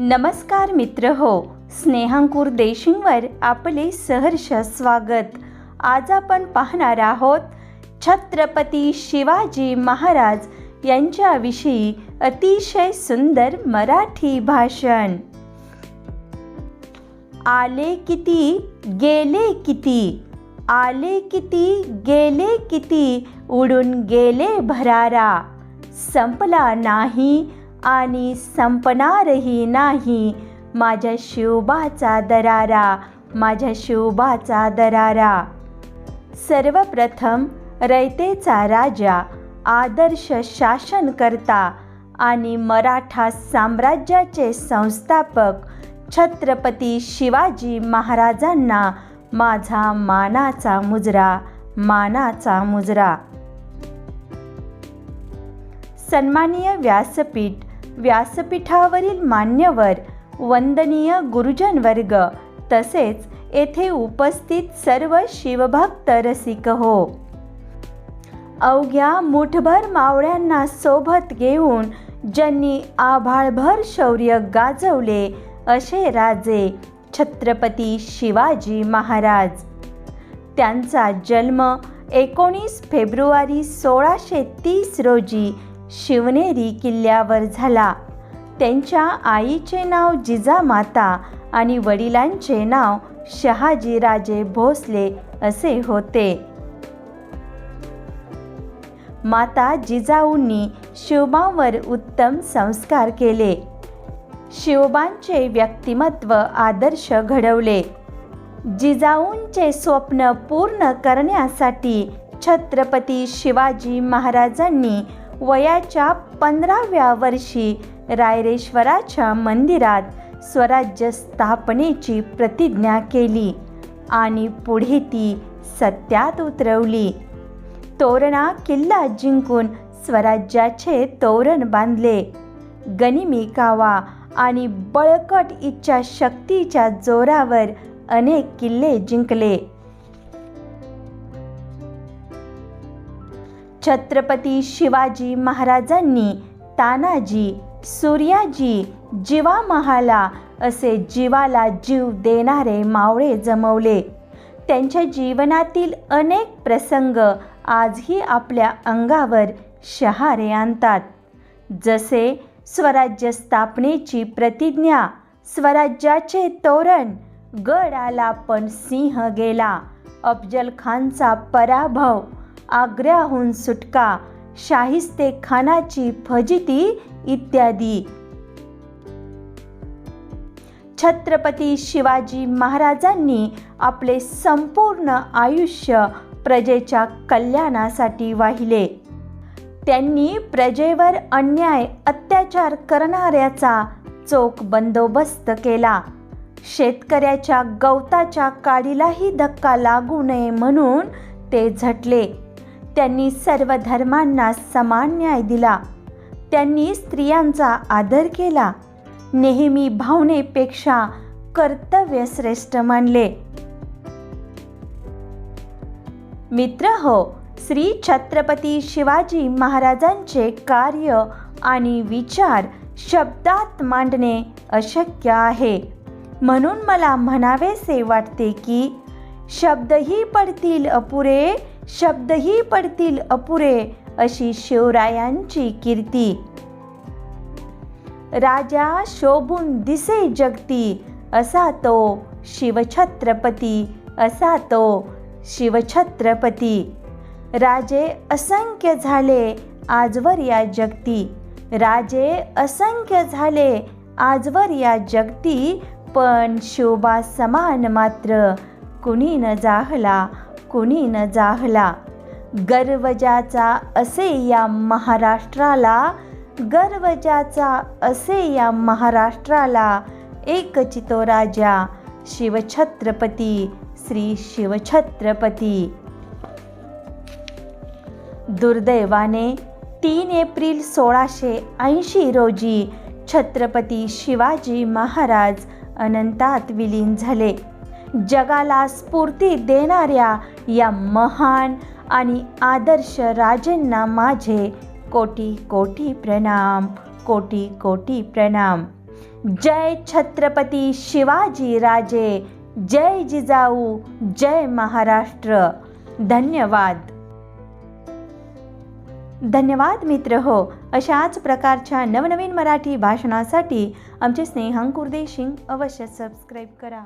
नमस्कार मित्र हो स्नेहांकूर देशिंगवर आपले सहर्ष स्वागत. आज आपण पाहणार आहोत छत्रपती शिवाजी महाराज यांच्याविषयी अतिशय सुंदर मराठी भाषण. आले किती गेले किती? आले किती गेले किती? उडून गेले भरारा. संपला नाही आणि संपणारही नाही. माझ्या शिवबाचा दरारा माझ्या शिवबाचा दरारा. सर्वप्रथम रयतेचा राजा आदर्श शासनकर्ता आणि मराठा साम्राज्याचे संस्थापक छत्रपती शिवाजी महाराजांना माझा मानाचा मुजरा मानाचा मुजरा. सन्माननीय व्यासपीठ व्यासपीठावरील मान्यवर वंदनीय गुरुजन वर्ग तसेच येथे उपस्थित सर्व शिवभक्त रसिक हो. अवघ्या मुठभर मावळ्यांना सोबत घेऊन ज्यांनी आभाळभर शौर्य गाजवले असे राजे छत्रपती शिवाजी महाराज. त्यांचा जन्म एकोणीस फेब्रुवारी सोळाशे तीस रोजी शिवनेरी किल्ल्यावर झाला. त्यांच्या आईचे नाव जिजामाता आणि वडिलांचे नाव शहाजीराजे भोसले असे होते. माता जिजाऊंनी शिवबांवर उत्तम संस्कार केले. शिवबांचे व्यक्तिमत्व आदर्श घडवले. जिजाऊंचे स्वप्न पूर्ण करण्यासाठी छत्रपती शिवाजी महाराजांनी वयाच्या पंधराव्या वर्षी रायरेश्वराच्या मंदिरात स्वराज्य स्थापनेची प्रतिज्ञा केली आणि पुढे ती सत्यात उतरवली. तोरणा किल्ला जिंकून स्वराज्याचे तोरण बांधले. गनिमी कावा आणि बळकट इच्छा शक्तीच्या जोरावर अनेक किल्ले जिंकले. छत्रपती शिवाजी महाराजांनी तानाजी सूर्याजी जिवा महाला असे जीवाला जीव देणारे मावळे जमवले. त्यांच्या जीवनातील अनेक प्रसंग आजही आपल्या अंगावर शहारे आणतात. जसे स्वराज्य स्थापनेची प्रतिज्ञा स्वराज्याचे तोरण गड आला पण सिंह गेला. अफजल खानचा पराभव आग्र्याहून सुटका शाहिस्ते खानाची फजिती इत्यादी. छत्रपती शिवाजी महाराजांनी आपले संपूर्ण आयुष्य प्रजेच्या कल्याणासाठी वाहिले. त्यांनी प्रजेवर अन्याय अत्याचार करणाऱ्याचा चोख बंदोबस्त केला. शेतकऱ्याच्या गवताच्या काडीलाही धक्का लागू नये म्हणून ते झटले. त्यांनी सर्व धर्मांना समान न्याय दिला. त्यांनी स्त्रियांचा आदर केला. नेहमी भावनेपेक्षा कर्तव्य श्रेष्ठ मानले. मित्र हो श्री छत्रपती शिवाजी महाराजांचे कार्य आणि विचार शब्दात मांडणे अशक्य आहे. म्हणून मला म्हणावेसे वाटते की शब्दही पडतील अपुरे शब्दही पडतील अपुरे अशी शिवरायांची कीर्ती. राजा शोभून दिसे जगती असा तो शिवछत्रपती असा तो शिवछत्रपती. राजे असंख्य झाले आजवर या जगती. राजे असंख्य झाले आजवर या जगती. पण शोभा समान मात्र कुणी न जाहला कुणी न जाहला? गर्वजाचा असे या महाराष्ट्राला गर्वजाचा असे या महाराष्ट्राला एकचितो राजा शिवछत्रपती श्री शिवछत्रपती. दुर्दैवाने तीन एप्रिल सोळाशे ऐंशी रोजी छत्रपती शिवाजी महाराज अनंतात विलीन झाले. जगाला स्फूर्ती देणाऱ्या या महान आणि आदर्श राजांना माझे कोटी कोटी प्रणाम कोटी कोटी प्रणाम. जय छत्रपती शिवाजी राजे जय जिजाऊ जय महाराष्ट्र. धन्यवाद. धन्यवाद मित्र हो. अशाच प्रकारच्या नवनवीन मराठी भाषणासाठी आमचे स्नेहांकुर देशिंग अवश्य सबस्क्राईब करा.